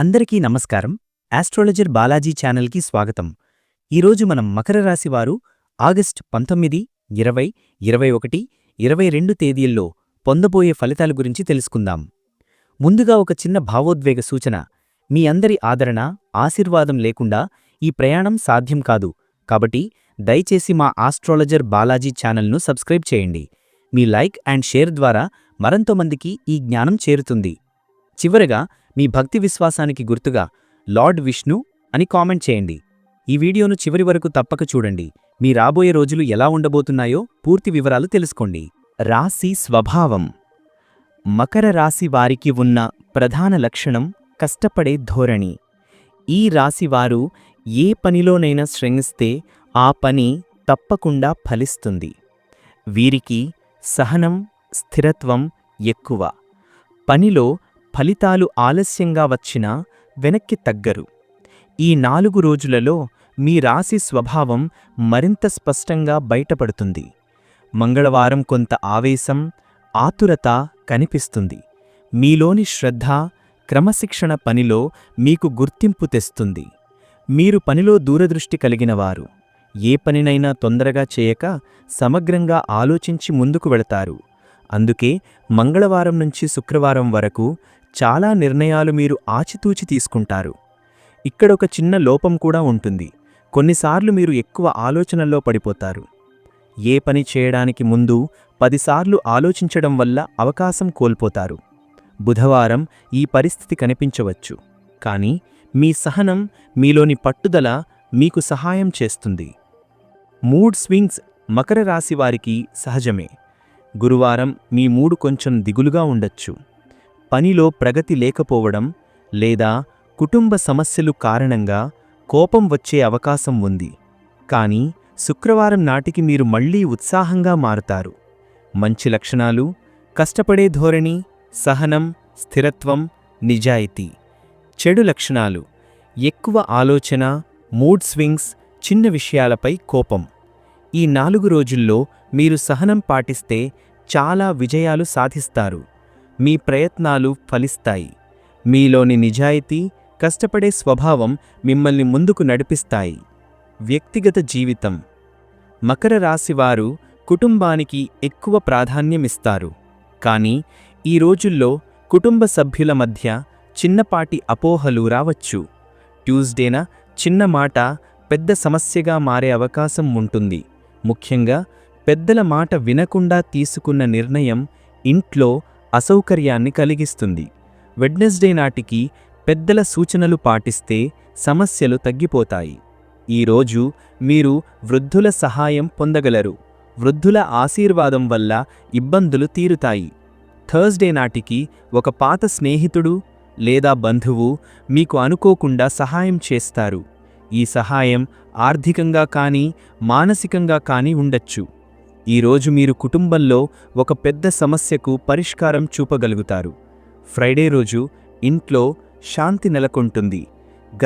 అందరికీ నమస్కారం. ఆస్ట్రాలజర్ బాలాజీ ఛానల్కి స్వాగతం. ఈరోజు మనం మకర రాశివారు ఆగస్టు పంతొమ్మిది ఇరవై ఇరవై ఒకటి ఇరవై రెండు తేదీల్లో పొందబోయే ఫలితాల గురించి తెలుసుకుందాం. ముందుగా ఒక చిన్న భావోద్వేగ సూచన. మీ అందరి ఆదరణ ఆశీర్వాదం లేకుండా ఈ ప్రయాణం సాధ్యం కాదు. కాబట్టి దయచేసి మా ఆస్ట్రాలజర్ బాలాజీ ఛానల్ను సబ్స్క్రైబ్ చేయండి. మీ లైక్ అండ్ షేర్ ద్వారా మరంతోమందికి ఈ జ్ఞానం చేరుతుంది. చివరగా మీ భక్తి విశ్వాసానికి గుర్తుగా లార్డ్ విష్ణు అని కామెంట్ చేయండి. ఈ వీడియోను చివరి వరకు తప్పక చూడండి. మీ రాబోయే రోజులు ఎలా ఉండబోతున్నాయో పూర్తి వివరాలు తెలుసుకోండి. రాశి స్వభావం. మకర రాశి వారికి ఉన్న ప్రధాన లక్షణం కష్టపడే ధోరణి. ఈ రాశివారు ఏ పనిలోనైనా శ్రమిస్తే ఆ పని తప్పకుండా ఫలిస్తుంది. వీరికి సహనం స్థిరత్వం ఎక్కువ. పనిలో ఫలితాలు ఆలస్యంగా వచ్చినా వెనక్కి తగ్గరు. ఈ నాలుగు రోజులలో మీ రాశి స్వభావం మరింత స్పష్టంగా బయటపడుతుంది. మంగళవారం కొంత ఆవేశం ఆతురత కనిపిస్తుంది. మీలోని శ్రద్ధ క్రమశిక్షణ పనిలో మీకు గుర్తింపు తెస్తుంది. మీరు పనిలో దూరదృష్టి కలిగినవారు ఏ పనినైనా తొందరగా చేయక సమగ్రంగా ఆలోచించి ముందుకు వెళతారు. అందుకే మంగళవారం నుంచి శుక్రవారం వరకు చాలా నిర్ణయాలు మీరు ఆచితూచి తీసుకుంటారు. ఇక్కడొక చిన్న లోపం కూడా ఉంటుంది. కొన్నిసార్లు మీరు ఎక్కువ ఆలోచనల్లో పడిపోతారు. ఏ పని చేయడానికి ముందు పదిసార్లు ఆలోచించడం వల్ల అవకాశం కోల్పోతారు. బుధవారం ఈ పరిస్థితి కనిపించవచ్చు. కానీ మీ సహనం మీలోని పట్టుదల మీకు సహాయం చేస్తుంది. మూడ్ స్వింగ్స్ మకర రాశి వారికి సహజమే. గురువారం మీ మూడు కొంచెం దిగులుగా ఉండొచ్చు. పనిలో ప్రగతి లేకపోవడం లేదా కుటుంబ సమస్యలు కారణంగా కోపం వచ్చే అవకాశం ఉంది. కానీ శుక్రవారం నాటికి మీరు మళ్ళీ ఉత్సాహంగా మారుతారు. మంచి లక్షణాలు కష్టపడే ధోరణి సహనం స్థిరత్వం నిజాయితీ. చెడు లక్షణాలు ఎక్కువ ఆలోచన మూడ్ స్వింగ్స్ చిన్న విషయాలపై కోపం. ఈ నాలుగు రోజుల్లో మీరు సహనం పాటిస్తే చాలా విజయాలు సాధిస్తారు. మీ ప్రయత్నాలు ఫలిస్తాయి. మీలోని నిజాయితీ కష్టపడే స్వభావం మిమ్మల్ని ముందుకు నడిపిస్తాయి. వ్యక్తిగత జీవితం. మకర రాశివారు కుటుంబానికి ఎక్కువ ప్రాధాన్యమిస్తారు. కానీ ఈ రోజుల్లో కుటుంబ సభ్యుల మధ్య చిన్నపాటి అపోహలు రావచ్చు. ట్యూస్డేన చిన్న మాట పెద్ద సమస్యగా మారే అవకాశం ఉంటుంది. ముఖ్యంగా పెద్దల మాట వినకుండా తీసుకున్న నిర్ణయం ఇంట్లో అసౌకర్యాన్ని కలిగిస్తుంది. వెడ్నెస్డే నాటికి పెద్దల సూచనలు పాటిస్తే సమస్యలు తగ్గిపోతాయి. ఈరోజు మీరు వృద్ధుల సహాయం పొందగలరు. వృద్ధుల ఆశీర్వాదం వల్ల ఇబ్బందులు తీరుతాయి. థర్స్డే నాటికి ఒక పాత స్నేహితుడు లేదా బంధువు మీకు అనుకోకుండా సహాయం చేస్తారు. ఈ సహాయం ఆర్థికంగా కానీ మానసికంగా కానీ ఉండొచ్చు. ఈరోజు మీరు కుటుంబంలో ఒక పెద్ద సమస్యకు పరిష్కారం చూపగలుగుతారు. ఫ్రైడే రోజు ఇంట్లో శాంతి నెలకొంటుంది.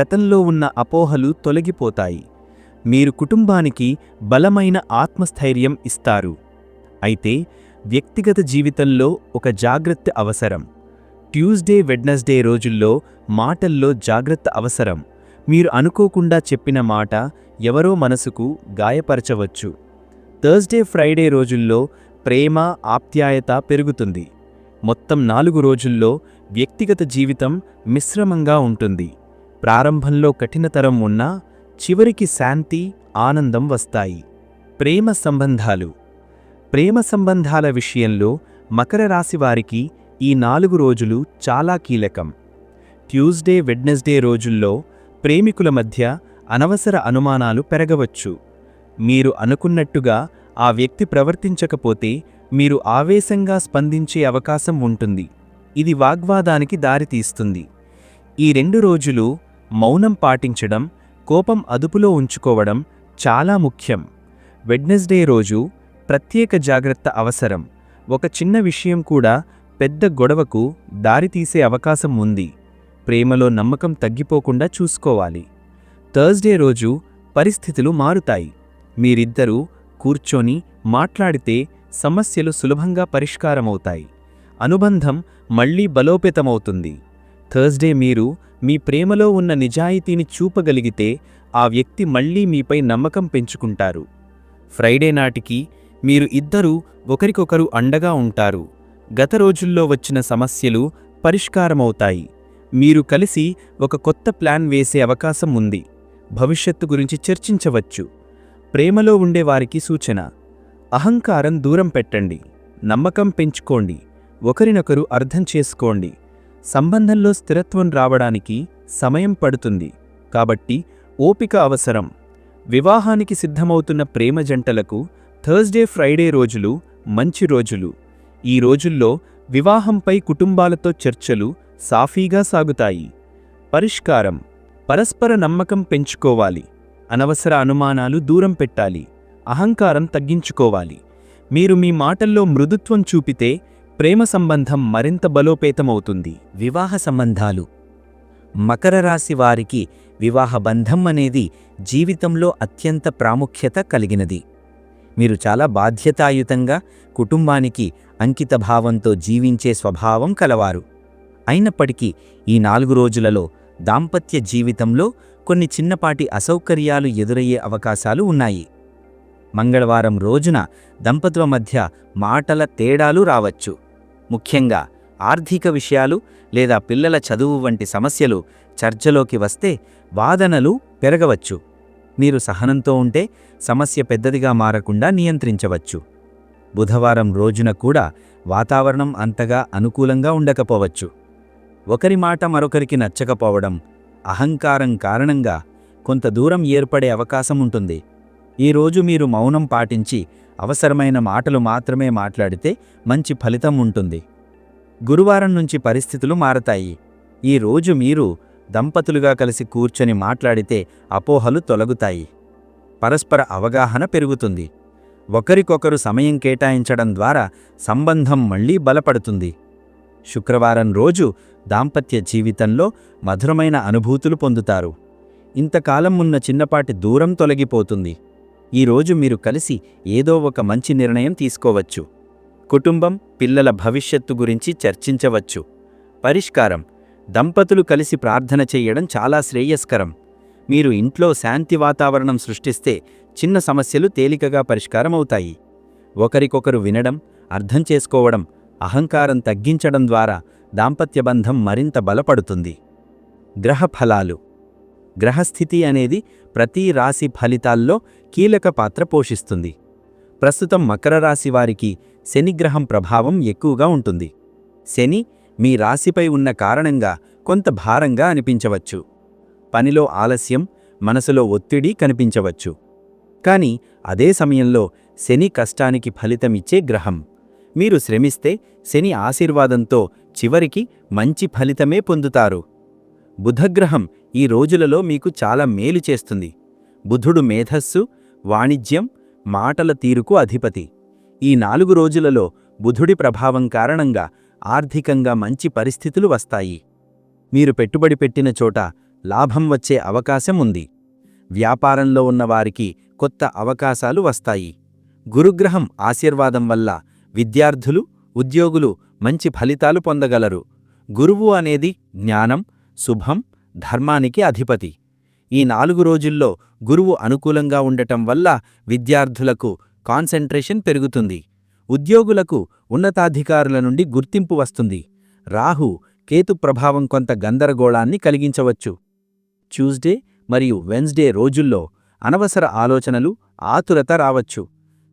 గతంలో ఉన్న అపోహలు తొలగిపోతాయి. మీరు కుటుంబానికి బలమైన ఆత్మస్థైర్యం ఇస్తారు. అయితే వ్యక్తిగత జీవితంలో ఒక జాగ్రత్త అవసరం. ట్యూస్డే వెడ్నెస్డే రోజుల్లో మాటల్లో జాగ్రత్త అవసరం. మీరు అనుకోకుండా చెప్పిన మాట ఎవరో మనసుకు గాయపరచవచ్చు. థర్స్డే ఫ్రైడే రోజుల్లో ప్రేమ ఆప్యాయత పెరుగుతుంది. మొత్తం నాలుగు రోజుల్లో వ్యక్తిగత జీవితం మిశ్రమంగా ఉంటుంది. ప్రారంభంలో కఠినతరం ఉన్నా చివరికి శాంతి ఆనందం వస్తాయి. ప్రేమ సంబంధాలు. ప్రేమ సంబంధాల విషయంలో మకర రాశి వారికి ఈ నాలుగు రోజులు చాలా కీలకం. ట్యూస్డే వెడ్నెస్డే రోజుల్లో ప్రేమికుల మధ్య అనవసర అనుమానాలు పెరగవచ్చు. మీరు అనుకున్నట్టుగా ఆ వ్యక్తి ప్రవర్తించకపోతే మీరు ఆవేశంగా స్పందించే అవకాశం ఉంటుంది. ఇది వాగ్వాదానికి దారితీస్తుంది ఈ రెండు రోజులు మౌనం పాటించడం కోపం అదుపులో ఉంచుకోవడం చాలా ముఖ్యం. వెడ్నెస్డే రోజు ప్రత్యేక జాగ్రత్త అవసరం. ఒక చిన్న విషయం కూడా పెద్ద గొడవకు దారితీసే అవకాశం ఉంది. ప్రేమలో నమ్మకం తగ్గిపోకుండా చూసుకోవాలి. థర్స్డే రోజు పరిస్థితులు మారుతాయి. మీరిద్దరూ కూర్చొని మాట్లాడితే సమస్యలు సులభంగా పరిష్కారమవుతాయి. అనుబంధం మళ్ళీ బలోపేతమవుతుంది. థర్స్డే మీరు మీ ప్రేమలో ఉన్న నిజాయితీని చూపగలిగితే ఆ వ్యక్తి మళ్ళీ మీపై నమ్మకం పెంచుకుంటారు. ఫ్రైడే నాటికి మీరు ఇద్దరూ ఒకరికొకరు అండగా ఉంటారు. గత రోజుల్లో వచ్చిన సమస్యలు పరిష్కారమవుతాయి. మీరు కలిసి ఒక కొత్త ప్లాన్ వేసే అవకాశం ఉంది. భవిష్యత్తు గురించి చర్చించవచ్చు. ప్రేమలో ఉండేవారికి సూచన. అహంకారం దూరం పెట్టండి. నమ్మకం పెంచుకోండి. ఒకరినొకరు అర్థం చేసుకోండి. సంబంధంలో స్థిరత్వం రావడానికి సమయం పడుతుంది. కాబట్టి ఓపిక అవసరం. వివాహానికి సిద్ధమవుతున్న ప్రేమ జంటలకు థర్స్డే ఫ్రైడే రోజులు మంచి రోజులు. ఈ రోజుల్లో వివాహంపై కుటుంబాలతో చర్చలు సాఫీగా సాగుతాయి. పరిష్కారం. పరస్పర నమ్మకం పెంచుకోవాలి. అనవసర అనుమానాలు దూరం పెట్టాలి. అహంకారం తగ్గించుకోవాలి. మీరు మీ మాటల్లో మృదుత్వం చూపితే ప్రేమ సంబంధం మరింత బలోపేతమవుతుంది. వివాహ సంబంధాలు. మకర రాశి వారికి వివాహ బంధం అనేది జీవితంలో అత్యంత ప్రాముఖ్యత కలిగినది. మీరు చాలా బాధ్యతాయుతంగా కుటుంబానికి అంకితభావంతో జీవించే స్వభావం కలవారు. అయినప్పటికీ ఈ నాలుగు రోజులలో దాంపత్య జీవితంలో కొన్ని చిన్నపాటి అసౌకర్యాలు ఎదురయ్యే అవకాశాలు ఉన్నాయి. మంగళవారం రోజున దంపతుల మధ్య మాటల తేడాలు రావచ్చు. ముఖ్యంగా ఆర్థిక విషయాలు లేదా పిల్లల చదువు వంటి సమస్యలు చర్చలోకి వస్తే వాదనలు పెరగవచ్చు. మీరు సహనంతో ఉంటే సమస్య పెద్దదిగా మారకుండా నియంత్రించవచ్చు. బుధవారం రోజున కూడా వాతావరణం అంతగా అనుకూలంగా ఉండకపోవచ్చు. ఒకరి మాట మరొకరికి నచ్చకపోవడం అహంకారం కారణంగా కొంత దూరం ఏర్పడే అవకాశం ఉంటుంది. ఈరోజు మీరు మౌనం పాటించి అవసరమైన మాటలు మాత్రమే మాట్లాడితే మంచి ఫలితం ఉంటుంది. గురువారం నుంచి పరిస్థితులు మారతాయి. ఈ రోజు మీరు దంపతులుగా కలిసి కూర్చొని మాట్లాడితే అపోహలు తొలగుతాయి. పరస్పర అవగాహన పెరుగుతుంది. ఒకరికొకరు సమయం కేటాయించడం ద్వారా సంబంధం మళ్ళీ బలపడుతుంది. శుక్రవారం రోజు దాంపత్య జీవితంలో మధురమైన అనుభూతులు పొందుతారు. ఇంతకాలం ఉన్న చిన్నపాటి దూరం తొలగిపోతుంది. ఈరోజు మీరు కలిసి ఏదో ఒక మంచి నిర్ణయం తీసుకోవచ్చు. కుటుంబం పిల్లల భవిష్యత్తు గురించి చర్చించవచ్చు. పరిష్కారం దంపతులు కలిసి ప్రార్థన చేయడం చాలా శ్రేయస్కరం. మీరు ఇంట్లో శాంతి వాతావరణం సృష్టిస్తే చిన్న సమస్యలు తేలికగా పరిష్కారమవుతాయి. ఒకరికొకరు వినడం అర్థం చేసుకోవడం అహంకారం తగ్గించడం ద్వారా దాంపత్య బంధం మరింత బలపడుతుంది. గ్రహ ఫలాలు గ్రహస్థితి అనేది ప్రతి రాశి ఫలితాల్లో కీలక పాత్ర పోషిస్తుంది. ప్రస్తుతం మకర రాశి వారికి శనిగ్రహం ప్రభావం ఎక్కువగా ఉంటుంది. శని మీ రాశిపై ఉన్న కారణంగా కొంత భారంగా అనిపించవచ్చు. పనిలో ఆలస్యం మనసులో ఒత్తిడి కనిపించవచ్చు. కాని అదే సమయంలో శని కష్టానికి ఫలితమిచ్చే గ్రహం. మీరు శ్రమిస్తే శని ఆశీర్వాదంతో చివరికి మంచి ఫలితమే పొందుతారు. బుధగ్రహం ఈ రోజులలో మీకు చాలా మేలు చేస్తుంది. బుధుడు మేధస్సు వాణిజ్యం మాటల తీరుకు అధిపతి. ఈ నాలుగు రోజులలో బుధుడి ప్రభావం కారణంగా ఆర్థికంగా మంచి పరిస్థితులు వస్తాయి. మీరు పెట్టుబడి పెట్టిన చోట లాభం వచ్చే అవకాశం ఉంది. వ్యాపారంలో ఉన్నవారికి కొత్త అవకాశాలు వస్తాయి. గురుగ్రహం ఆశీర్వాదం వల్ల విద్యార్థులు ఉద్యోగులు మంచి ఫలితాలు పొందగలరు. గురువు అనేది జ్ఞానం శుభం ధర్మానికి అధిపతి. ఈ నాలుగు రోజుల్లో గురువు అనుకూలంగా ఉండటం వల్ల విద్యార్థులకు కాన్సంట్రేషన్ పెరుగుతుంది. ఉద్యోగులకు ఉన్నతాధికారుల నుండి గుర్తింపు వస్తుంది. రాహు కేతు ప్రభావం కొంత గందరగోళాన్ని కలిగించవచ్చు. ట్యూస్డే మరియు వెన్స్డే రోజుల్లో అనవసర ఆలోచనలు ఆతురత రావచ్చు.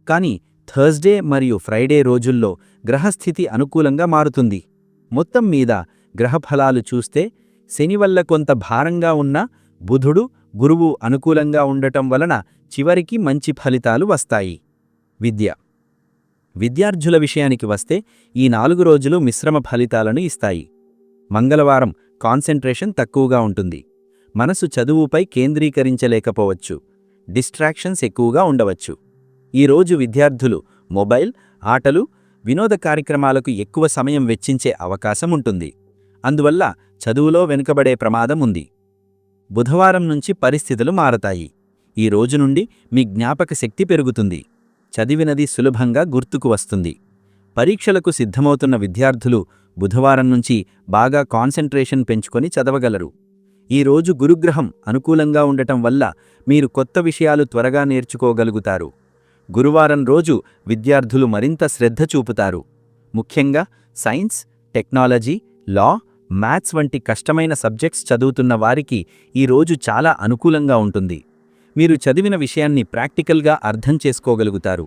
కాని థర్స్డే మరియు ఫ్రైడే రోజుల్లో గ్రహస్థితి అనుకూలంగా మారుతుంది. మొత్తం మీద గ్రహఫలాలు చూస్తే శని వల్ల కొంత భారంగా ఉన్న బుధుడు గురువు అనుకూలంగా ఉండటం వలన చివరికి మంచి ఫలితాలు వస్తాయి. విద్య. విద్యార్థుల విషయానికి వస్తే ఈ నాలుగు రోజులు మిశ్రమ ఫలితాలను ఇస్తాయి. మంగళవారం కాన్సంట్రేషన్ తక్కువగా ఉంటుంది. మనసు చదువుపై కేంద్రీకరించలేకపోవచ్చు. డిస్ట్రాక్షన్స్ ఎక్కువగా ఉండవచ్చు. ఈరోజు విద్యార్థులు మొబైల్ ఆటలు వినోద కార్యక్రమాలకు ఎక్కువ సమయం వెచ్చించే అవకాశం ఉంటుంది. అందువల్ల చదువులో వెనుకబడే ప్రమాదం ఉంది. బుధవారం నుంచి పరిస్థితులు మారతాయి. ఈ రోజు నుండి మీ జ్ఞాపక శక్తి పెరుగుతుంది. చదివినది సులభంగా గుర్తుకు వస్తుంది. పరీక్షలకు సిద్ధమవుతున్న విద్యార్థులు బుధవారం నుంచి బాగా కాన్సంట్రేషన్ పెంచుకొని చదవగలరు. ఈ రోజు గురుగ్రహం అనుకూలంగా ఉండటం వల్ల మీరు కొత్త విషయాలు త్వరగా నేర్చుకోగలుగుతారు. గురువారం రోజు విద్యార్థులు మరింత శ్రద్ధ చూపుతారు. ముఖ్యంగా సైన్స్ టెక్నాలజీ లా మ్యాథ్స్ వంటి కష్టమైన సబ్జెక్ట్స్ చదువుతున్న వారికి ఈ రోజు చాలా అనుకూలంగా ఉంటుంది. మీరు చదివిన విషయాన్ని ప్రాక్టికల్గా అర్థం చేసుకోగలుగుతారు.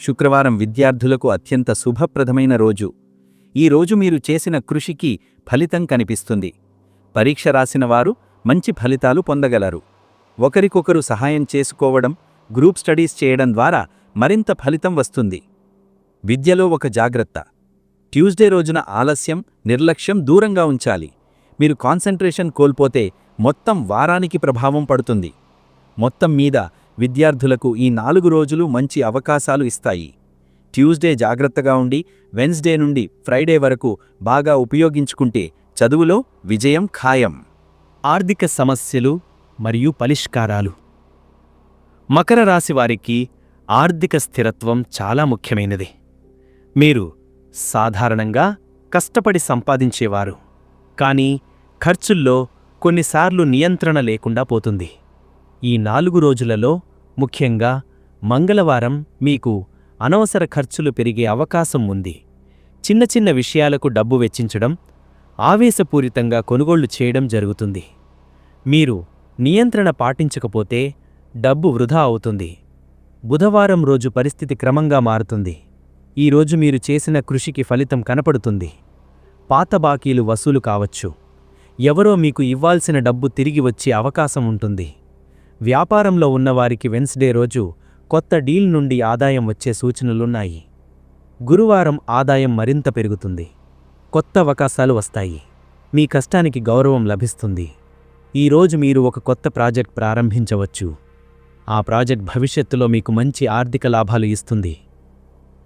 శుక్రవారం విద్యార్థులకు అత్యంత శుభప్రదమైన రోజు. ఈ రోజు మీరు చేసిన కృషికి ఫలితం కనిపిస్తుంది. పరీక్ష రాసిన వారు మంచి ఫలితాలు పొందగలరు. ఒకరికొకరు సహాయం చేసుకోవడం గ్రూప్ స్టడీస్ చేయడం ద్వారా మరింత ఫలితం వస్తుంది. విద్యలో ఒక జాగ్రత్త. ట్యూస్డే రోజున ఆలస్యం నిర్లక్ష్యం దూరంగా ఉంచాలి. మీరు కాన్సంట్రేషన్ కోల్పోతే మొత్తం వారానికి ప్రభావం పడుతుంది. మొత్తం మీద విద్యార్థులకు ఈ నాలుగు రోజులు మంచి అవకాశాలు ఇస్తాయి. ట్యూస్డే జాగ్రత్తగా ఉండి వెన్స్డే నుండి ఫ్రైడే వరకు బాగా ఉపయోగించుకుంటే చదువులో విజయం ఖాయం. ఆర్థిక సమస్యలు మరియు పరిష్కారాలు. మకర రాశి వారికి ఆర్థిక స్థిరత్వం చాలా ముఖ్యమైనది. మీరు సాధారణంగా కష్టపడి సంపాదించేవారు. కానీ ఖర్చుల్లో కొన్నిసార్లు నియంత్రణ లేకుండా పోతుంది. ఈ నాలుగు రోజులలో ముఖ్యంగా మంగళవారం మీకు అనవసర ఖర్చులు పెరిగే అవకాశం ఉంది. చిన్న చిన్న విషయాలకు డబ్బు వెచ్చించడం ఆవేశపూరితంగా కొనుగోళ్ళు చేయడం జరుగుతుంది. మీరు నియంత్రణ పాటించకపోతే డబ్బు వృధా అవుతుంది. బుధవారం రోజు పరిస్థితి క్రమంగా మారుతుంది. ఈరోజు మీరు చేసిన కృషికి ఫలితం కనపడుతుంది. పాత బాకీలు వసూలు కావచ్చు. ఎవరో మీకు ఇవ్వాల్సిన డబ్బు తిరిగి వచ్చే అవకాశం ఉంటుంది. వ్యాపారంలో ఉన్నవారికి వెన్స్డే రోజు కొత్త డీల్ నుండి ఆదాయం వచ్చే సూచనలున్నాయి. గురువారం ఆదాయం మరింత పెరుగుతుంది. కొత్త అవకాశాలు వస్తాయి. మీ కష్టానికి గౌరవం లభిస్తుంది. ఈరోజు మీరు ఒక కొత్త ప్రాజెక్ట్ ప్రారంభించవచ్చు. ఆ ప్రాజెక్ట్ భవిష్యత్తులో మీకు మంచి ఆర్థిక లాభాలు ఇస్తుంది.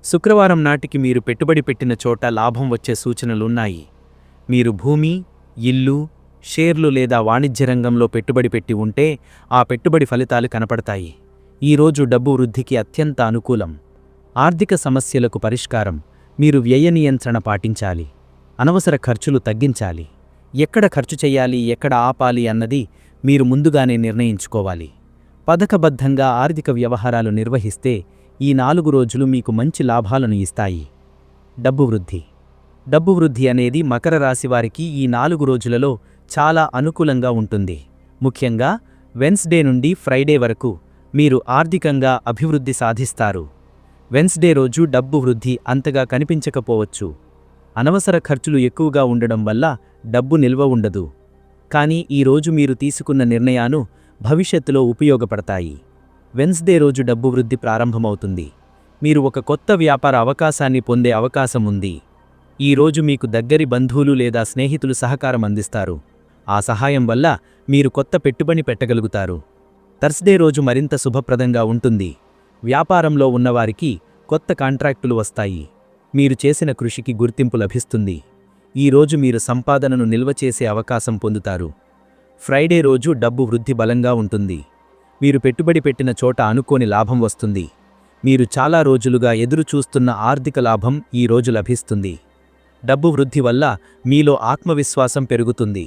శుక్రవారం నాటికి మీరు పెట్టుబడి పెట్టిన చోట లాభం వచ్చే సూచనలున్నాయి. మీరు భూమి ఇల్లు షేర్లు లేదా వాణిజ్య రంగంలో పెట్టుబడి పెట్టి ఉంటే ఆ పెట్టుబడి ఫలితాలు కనపడతాయి. ఈరోజు డబ్బు వృద్ధికి అత్యంత అనుకూలం. ఆర్థిక సమస్యలకు పరిష్కారం. మీరు వ్యయ నియంత్రణ పాటించాలి. అనవసర ఖర్చులు తగ్గించాలి. ఎక్కడ ఖర్చు చేయాలి ఎక్కడ ఆపాలి అన్నది మీరు ముందుగానే నిర్ణయించుకోవాలి. పథకబద్ధంగా ఆర్థిక వ్యవహారాలు నిర్వహిస్తే ఈ నాలుగు రోజులు మీకు మంచి లాభాలను ఇస్తాయి. డబ్బు వృద్ధి. డబ్బు వృద్ధి అనేది మకర రాశి వారికి ఈ నాలుగు రోజులలో చాలా అనుకూలంగా ఉంటుంది. ముఖ్యంగా వెన్స్డే నుండి ఫ్రైడే వరకు మీరు ఆర్థికంగా అభివృద్ధి సాధిస్తారు. వెన్స్డే రోజు డబ్బు వృద్ధి అంతగా కనిపించకపోవచ్చు. అనవసర ఖర్చులు ఎక్కువగా ఉండడం వల్ల డబ్బు నిల్వ ఉండదు. కానీ ఈరోజు మీరు తీసుకున్న నిర్ణయాలు భవిష్యత్తులో ఉపయోగపడతాయి. వెన్స్డే రోజు డబ్బు వృద్ధి ప్రారంభమవుతుంది. మీరు ఒక కొత్త వ్యాపార అవకాశాన్ని పొందే అవకాశం ఉంది. ఈ రోజు మీకు దగ్గరి బంధువులు లేదా స్నేహితులు సహకారం అందిస్తారు. ఆ సహాయం వల్ల మీరు కొత్త పెట్టుబడి పెట్టగలుగుతారు. థర్స్డే రోజు మరింత శుభప్రదంగా ఉంటుంది. వ్యాపారంలో ఉన్నవారికి కొత్త కాంట్రాక్టులు వస్తాయి. మీరు చేసిన కృషికి గుర్తింపు లభిస్తుంది. ఈరోజు మీరు సంపాదనను నిల్వ చేసే అవకాశం పొందుతారు. ఫ్రైడే రోజు డబ్బు వృద్ధి బలంగా ఉంటుంది. మీరు పెట్టుబడి పెట్టిన చోట అనుకోని లాభం వస్తుంది. మీరు చాలా రోజులుగా ఎదురు చూస్తున్న ఆర్థిక లాభం ఈ రోజు లభిస్తుంది. డబ్బు వృద్ధి వల్ల మీలో ఆత్మవిశ్వాసం పెరుగుతుంది.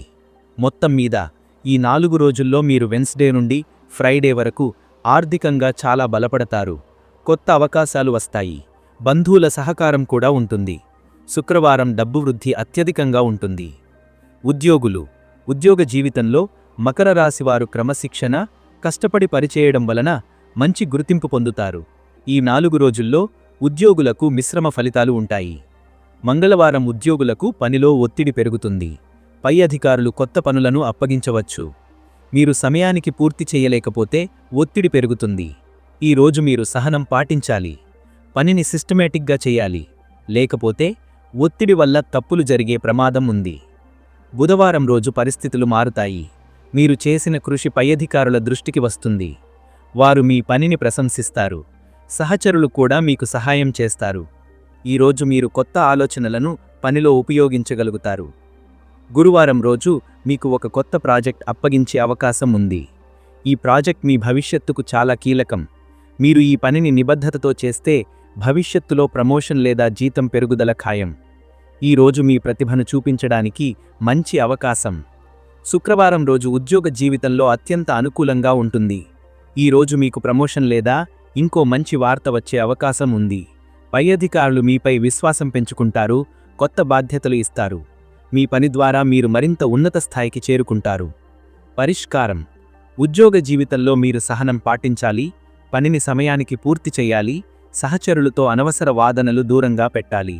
మొత్తం మీద ఈ నాలుగు రోజుల్లో మీరు వెన్స్డే నుండి ఫ్రైడే వరకు ఆర్థికంగా చాలా బలపడతారు. కొత్త అవకాశాలు వస్తాయి. బంధువుల సహకారం కూడా ఉంటుంది. శుక్రవారం డబ్బు వృద్ధి అత్యధికంగా ఉంటుంది. ఉద్యోగులు ఉద్యోగ జీవితంలో మకర రాశివారు క్రమశిక్షణ కష్టపడి పరిచేయడం వలన మంచి గుర్తింపు పొందుతారు. ఈ నాలుగు రోజుల్లో ఉద్యోగులకు మిశ్రమ ఫలితాలు ఉంటాయి. మంగళవారం ఉద్యోగులకు పనిలో ఒత్తిడి పెరుగుతుంది. పై అధికారులు కొత్త పనులను అప్పగించవచ్చు. మీరు సమయానికి పూర్తి చేయలేకపోతే ఒత్తిడి పెరుగుతుంది. ఈ రోజు మీరు సహనం పాటించాలి. పనిని సిస్టమేటిక్గా చేయాలి. లేకపోతే ఒత్తిడి వల్ల తప్పులు జరిగే ప్రమాదం ఉంది. బుధవారం రోజు పరిస్థితులు మారుతాయి. మీరు చేసిన కృషి పై అధికారుల దృష్టికి వస్తుంది. వారు మీ పనిని ప్రశంసిస్తారు. సహచరులు కూడా మీకు సహాయం చేస్తారు. ఈరోజు మీరు కొత్త ఆలోచనలను పనిలో ఉపయోగించగలుగుతారు. గురువారం రోజు మీకు ఒక కొత్త ప్రాజెక్ట్ అప్పగించే అవకాశం ఉంది. ఈ ప్రాజెక్ట్ మీ భవిష్యత్తుకు చాలా కీలకం. మీరు ఈ పనిని నిబద్ధతతో చేస్తే భవిష్యత్తులో ప్రమోషన్ లేదా జీతం పెరుగుదల ఖాయం. ఈ రోజు మీ ప్రతిభను చూపించడానికి మంచి అవకాశం. శుక్రవారం రోజు ఉద్యోగ జీవితంలో అత్యంత అనుకూలంగా ఉంటుంది. ఈ రోజు మీకు ప్రమోషన్ లేదా ఇంకో మంచి వార్త వచ్చే అవకాశం ఉంది. పై అధికారులు మీపై విశ్వాసం పెంచుకుంటారు కొత్త బాధ్యతలు ఇస్తారు. మీ పని ద్వారా మీరు మరింత ఉన్నత స్థాయికి చేరుకుంటారు. పరిష్కారం. ఉద్యోగ జీవితంలో మీరు సహనం పాటించాలి పనిని సమయానికి పూర్తి చేయాలి సహచరులతో అనవసర వాదనలు దూరంగా పెట్టాలి.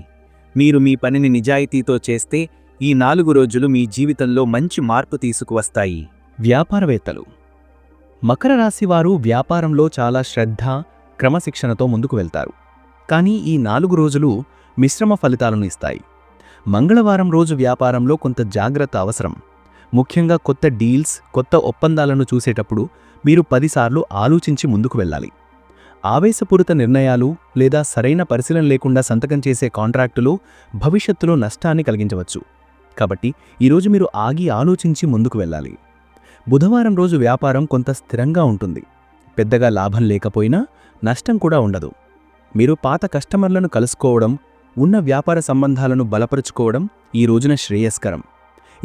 మీరు మీ పనిని నిజాయితీతో చేస్తే ఈ నాలుగు రోజులు మీ జీవితంలో మంచి మార్పు తీసుకువస్తాయి. వ్యాపారవేత్తలు. మకర రాశి వారు వ్యాపారంలో చాలా శ్రద్ధ క్రమశిక్షణతో ముందుకు వెళ్తారు. కానీ ఈ నాలుగు రోజులు మిశ్రమ ఫలితాలను ఇస్తాయి. మంగళవారం రోజు వ్యాపారంలో కొంత జాగ్రత్త అవసరం. ముఖ్యంగా కొత్త డీల్స్ కొత్త ఒప్పందాలను చూసేటప్పుడు మీరు పదిసార్లు ఆలోచించి ముందుకు వెళ్ళాలి. ఆవేశపూరిత నిర్ణయాలు లేదా సరైన పరిశీలన లేకుండా సంతకం చేసే కాంట్రాక్టులు భవిష్యత్తులో నష్టాన్ని కలిగించవచ్చు. కాబట్టి ఈరోజు మీరు ఆగి ఆలోచించి ముందుకు వెళ్ళాలి. బుధవారం రోజు వ్యాపారం కొంత స్థిరంగా ఉంటుంది. పెద్దగా లాభం లేకపోయినా నష్టం కూడా ఉండదు. మీరు పాత కస్టమర్లను కలుసుకోవడం ఉన్న వ్యాపార సంబంధాలను బలపరుచుకోవడం ఈ రోజున శ్రేయస్కరం.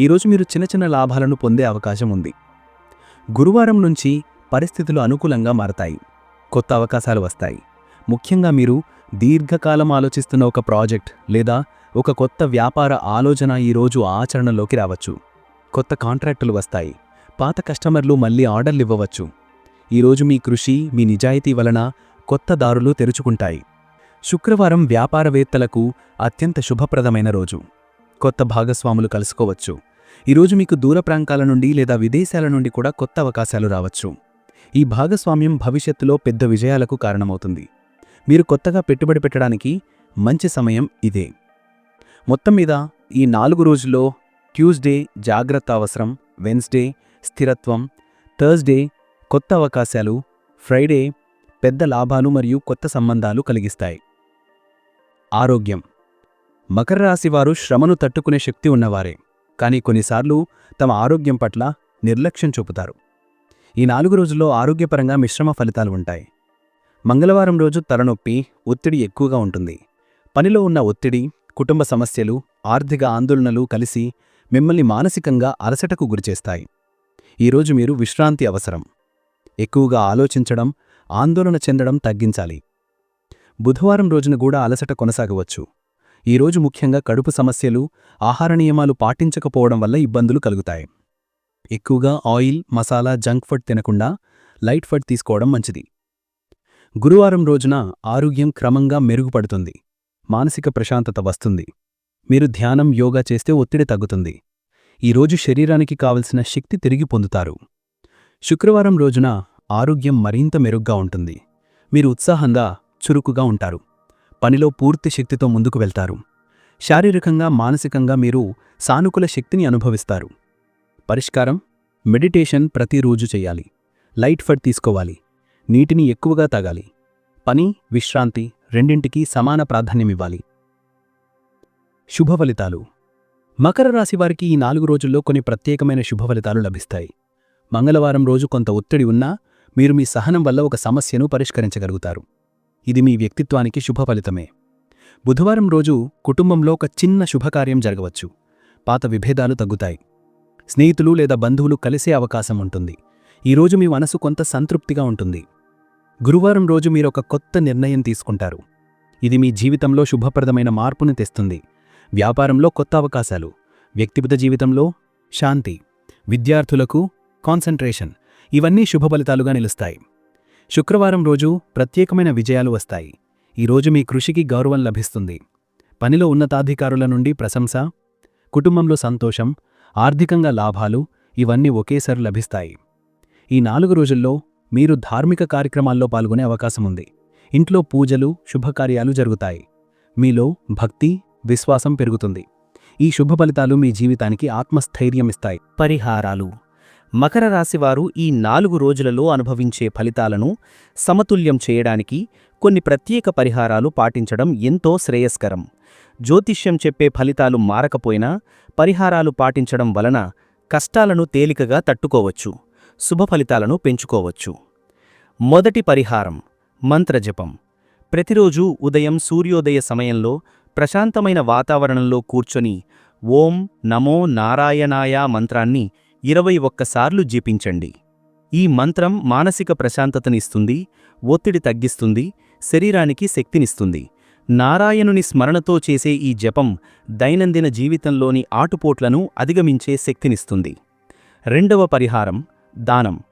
ఈరోజు మీరు చిన్న చిన్న లాభాలను పొందే అవకాశం ఉంది. గురువారం నుంచి పరిస్థితులు అనుకూలంగా మారతాయి. కొత్త అవకాశాలు వస్తాయి. ముఖ్యంగా మీరు దీర్ఘకాలం ఆలోచిస్తున్న ఒక ప్రాజెక్ట్ లేదా ఒక కొత్త వ్యాపార ఆలోచన ఈరోజు ఆచరణలోకి రావచ్చు. కొత్త కాంట్రాక్టులు వస్తాయి. పాత కస్టమర్లు మళ్ళీ ఆర్డర్లు ఇవ్వవచ్చు. ఈరోజు మీ కృషి మీ నిజాయితీ వలన కొత్త దారులు తెరుచుకుంటాయి. శుక్రవారం వ్యాపారవేత్తలకు అత్యంత శుభప్రదమైన రోజు. కొత్త భాగస్వాములు కలుసుకోవచ్చు. ఈరోజు మీకు దూర ప్రాంతాల నుండి లేదా విదేశాల నుండి కూడా కొత్త అవకాశాలు రావచ్చు. ఈ భాగస్వామ్యం భవిష్యత్తులో పెద్ద విజయాలకు కారణమవుతుంది. మీరు కొత్తగా పెట్టుబడి పెట్టడానికి మంచి సమయం ఇదే. మొత్తం మీద ఈ నాలుగు రోజుల్లో ట్యూస్డే జాగ్రత్త అవసరం వెన్స్డే స్థిరత్వం థర్స్డే కొత్త అవకాశాలు ఫ్రైడే పెద్ద లాభాలు మరియు కొత్త సంబంధాలు కలిగిస్తాయి. ఆరోగ్యం. మకర రాశి వారు శ్రమను తట్టుకునే శక్తి ఉన్నవారే కానీ కొన్నిసార్లు తమ ఆరోగ్యం పట్ల నిర్లక్ష్యం చూపుతారు. ఈ నాలుగు రోజుల్లో ఆరోగ్యపరంగా మిశ్రమ ఫలితాలు ఉంటాయి. మంగళవారం రోజు తలనొప్పి ఒత్తిడి ఎక్కువగా ఉంటుంది. పనిలో ఉన్న ఒత్తిడి కుటుంబ సమస్యలు ఆర్థిక ఆందోళనలు కలిసి మిమ్మల్ని మానసికంగా అలసటకు గురిచేస్తాయి ఈరోజు మీరు విశ్రాంతి అవసరం. ఎక్కువగా ఆలోచించడం ఆందోళన చెందడం తగ్గించాలి. బుధవారం రోజున కూడా అలసట కొనసాగవచ్చు. ఈరోజు ముఖ్యంగా కడుపు సమస్యలు ఆహార నియమాలు పాటించకపోవడం వల్ల ఇబ్బందులు కలుగుతాయి. ఎక్కువగా ఆయిల్ మసాలా జంక్ ఫుడ్ తినకుండా లైట్ ఫుడ్ తీసుకోవడం మంచిది. గురువారం రోజున ఆరోగ్యం క్రమంగా మెరుగుపడుతుంది. మానసిక ప్రశాంతత వస్తుంది. మీరు ధ్యానం యోగా చేస్తే ఒత్తిడి తగ్గుతుంది. ఈరోజు శరీరానికి కావలసిన శక్తి తిరిగి పొందుతారు. శుక్రవారం రోజున ఆరోగ్యం మరింత మెరుగ్గా ఉంటుంది. మీరు ఉత్సాహంగా చురుకుగా ఉంటారు. పనిలో పూర్తి శక్తితో ముందుకు వెళ్తారు. శారీరకంగా మానసికంగా మీరు సానుకూల శక్తిని అనుభవిస్తారు. పరిష్కారం మెడిటేషన్ ప్రతిరోజు చేయాలి. లైట్ ఫడ్ తీసుకోవాలి. నీటిని ఎక్కువగా తాగాలి. పని విశ్రాంతి రెండింటికి సమాన ప్రాధాన్యమివ్వాలి. శుభ ఫలితాలు మకర రాశి వారికి ఈ నాలుగు రోజుల్లో కొన్ని ప్రత్యేకమైన శుభ ఫలితాలు లభిస్తాయి. మంగళవారం రోజు కొంత ఒత్తిడి ఉన్నా మీరు మీ సహనం వల్ల ఒక సమస్యను పరిష్కరించగలుగుతారు. ఇది మీ వ్యక్తిత్వానికి శుభ ఫలితమే బుధవారం రోజు కుటుంబంలో ఒక చిన్న శుభకార్యం జరగవచ్చు. పాత విభేదాలు తగ్గుతాయి. స్నేహితులు లేదా బంధువులు కలిసే అవకాశం ఉంటుంది. ఈరోజు మీ మనసు కొంత సంతృప్తిగా ఉంటుంది. గురువారం రోజు మీరు ఒక కొత్త నిర్ణయం తీసుకుంటారు. ఇది మీ జీవితంలో శుభప్రదమైన మార్పును తెస్తుంది. వ్యాపారంలో కొత్త అవకాశాలు. వ్యక్తిగత జీవితంలో శాంతి. విద్యార్థులకు కాన్సంట్రేషన్ ఇవన్నీ శుభ ఫలితాలుగా నిలుస్తాయి. శుక్రవారం రోజు ప్రత్యేకమైన విజయాలు వస్తాయి. ఈరోజు మీ కృషికి గౌరవం లభిస్తుంది. పనిలో ఉన్నతాధికారుల నుండి ప్రశంస. కుటుంబంలో సంతోషం. ఆర్థికంగా లాభాలు ఇవన్నీ ఒకేసారి లభిస్తాయి. ఈ నాలుగు రోజుల్లో మీరు ధార్మిక కార్యక్రమాల్లో పాల్గొనే అవకాశం ఉంది ఇంట్లో పూజలు శుభకార్యాలు జరుగుతాయి. మీలో భక్తి విశ్వాసం పెరుగుతుంది. ఈ శుభ ఫలితాలు మీ జీవితానికి ఆత్మస్థైర్యం ఇస్తాయి. పరిహారాలు. మకర రాశివారు ఈ నాలుగు రోజులలో అనుభవించే ఫలితాలను సమతుల్యం చేయడానికి కొన్ని ప్రత్యేక పరిహారాలు పాటించడం ఎంతో శ్రేయస్కరం. జ్యోతిష్యం చెప్పే ఫలితాలు మారకపోయినా పరిహారాలు పాటించడం వలన కష్టాలను తేలికగా తట్టుకోవచ్చు శుభ ఫలితాలను పెంచుకోవచ్చు. మొదటి పరిహారం మంత్రజపం. ప్రతిరోజు ఉదయం సూర్యోదయ సమయంలో ప్రశాంతమైన వాతావరణంలో కూర్చొని ఓం నమో నారాయణాయ మంత్రాన్ని ఇరవై ఒక్కసార్లు జపించండి. ఈ మంత్రం మానసిక ప్రశాంతతనిస్తుంది ఒత్తిడి తగ్గిస్తుంది శరీరానికి శక్తినిస్తుంది. నారాయణుని స్మరణతో చేసే ఈ జపం దైనందిన జీవితంలోని ఆటుపోట్లను అధిగమించే శక్తినిస్తుంది. రెండవ పరిహారం దానం.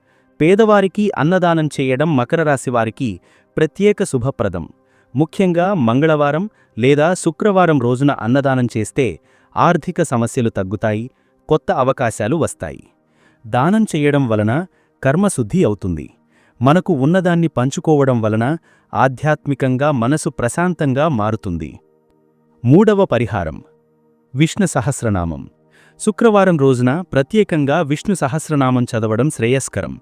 పేదవారికి అన్నదానం చేయడం మకర రాశివారికి ప్రత్యేక శుభప్రదం. ముఖ్యంగా మంగళవారం లేదా శుక్రవారం రోజున అన్నదానం చేస్తే ఆర్థిక సమస్యలు తగ్గుతాయి కొత్త అవకాశాలు వస్తాయి. దానం చేయడం వలన కర్మశుద్ధి అవుతుంది. మనకు ఉన్నదాన్ని పంచుకోవడం వలన ఆధ్యాత్మికంగా మనసు ప్రశాంతంగా మారుతుంది. మూడవ పరిహారం. విష్ణు సహస్రనామం. శుక్రవారం రోజున ప్రత్యేకంగా విష్ణు సహస్రనామం చదవడం శ్రేయస్కరం.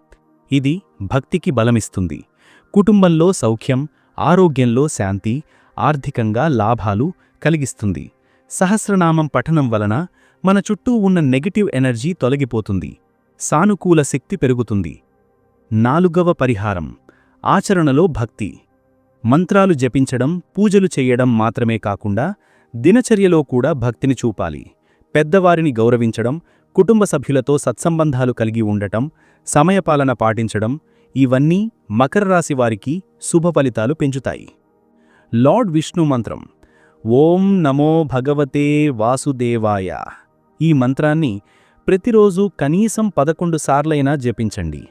ఇది భక్తికి బలమిస్తుంది. కుటుంబంలో సౌఖ్యం ఆరోగ్యంలో శాంతి ఆర్థికంగా లాభాలు కలిగిస్తుంది. సహస్రనామం పఠనం వలన మన చుట్టూ ఉన్న నెగటివ్ ఎనర్జీ తొలగిపోతుంది. సానుకూల శక్తి పెరుగుతుంది. నాలుగవ పరిహారం. ఆచరణలో భక్తి. మంత్రాలు జపించడం పూజలు చెయ్యడం మాత్రమే కాకుండా దినచర్యలో కూడా భక్తిని చూపాలి. పెద్దవారిని గౌరవించడం కుటుంబ సభ్యులతో సత్సంబంధాలు కలిగి ఉండటం సమయపాలన పాటించడం ఇవన్నీ మకర రాశి వారికి శుభ ఫలితాలు పెంచుతాయి. లార్డ్ విష్ణు మంత్రం. ఓం నమో భగవతే వాసుదేవాయ. ఈ మంత్రాన్ని ప్రతిరోజు కనీసం పదకొండు సార్లైనా జపించండి.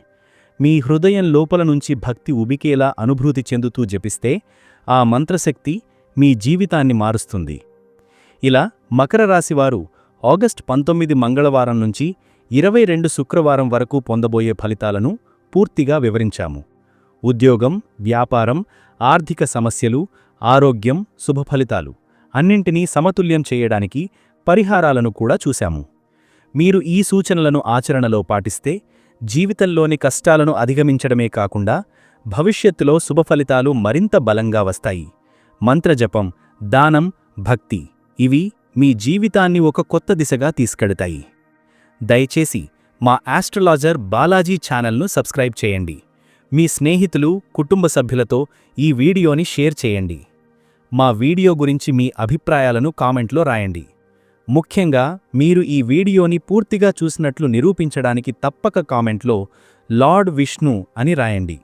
మీ హృదయం లోపల నుంచి భక్తి ఉబికేలా అనుభూతి చెందుతూ జపిస్తే ఆ మంత్రశక్తి మీ జీవితాన్ని మారుస్తుంది. ఇలా మకర రాశివారు ఆగస్ట్ పంతొమ్మిది మంగళవారం నుంచి ఇరవై రెండు శుక్రవారం వరకు పొందబోయే ఫలితాలను పూర్తిగా వివరించాము. ఉద్యోగం వ్యాపారం ఆర్థిక సమస్యలు ఆరోగ్యం శుభఫలితాలు అన్నింటినీ సమతుల్యం చేయడానికి పరిహారాలను కూడా చూశాము. మీరు ఈ సూచనలను ఆచరణలో పాటిస్తే జీవితంలోని కష్టాలను అధిగమించడమే కాకుండా భవిష్యత్తులో శుభఫలితాలు మరింత బలంగా వస్తాయి. మంత్రజపం దానం భక్తి ఇవి మీ జీవితాన్ని ఒక కొత్త దిశగా తీసుకెడతాయి. దయచేసి మా ఆస్ట్రలాజర్ బాలాజీ ఛానల్ను సబ్స్క్రైబ్ చేయండి. మీ స్నేహితులు కుటుంబ సభ్యులతో ఈ వీడియోని షేర్ చేయండి. మా వీడియో గురించి మీ అభిప్రాయాలను కామెంట్లో రాయండి. ముఖ్యంగా మీరు ఈ వీడియోని పూర్తిగా చూసినట్లు నిరూపించడానికి తప్పక కామెంట్లో లార్డ్ విష్ణు అని రాయండి.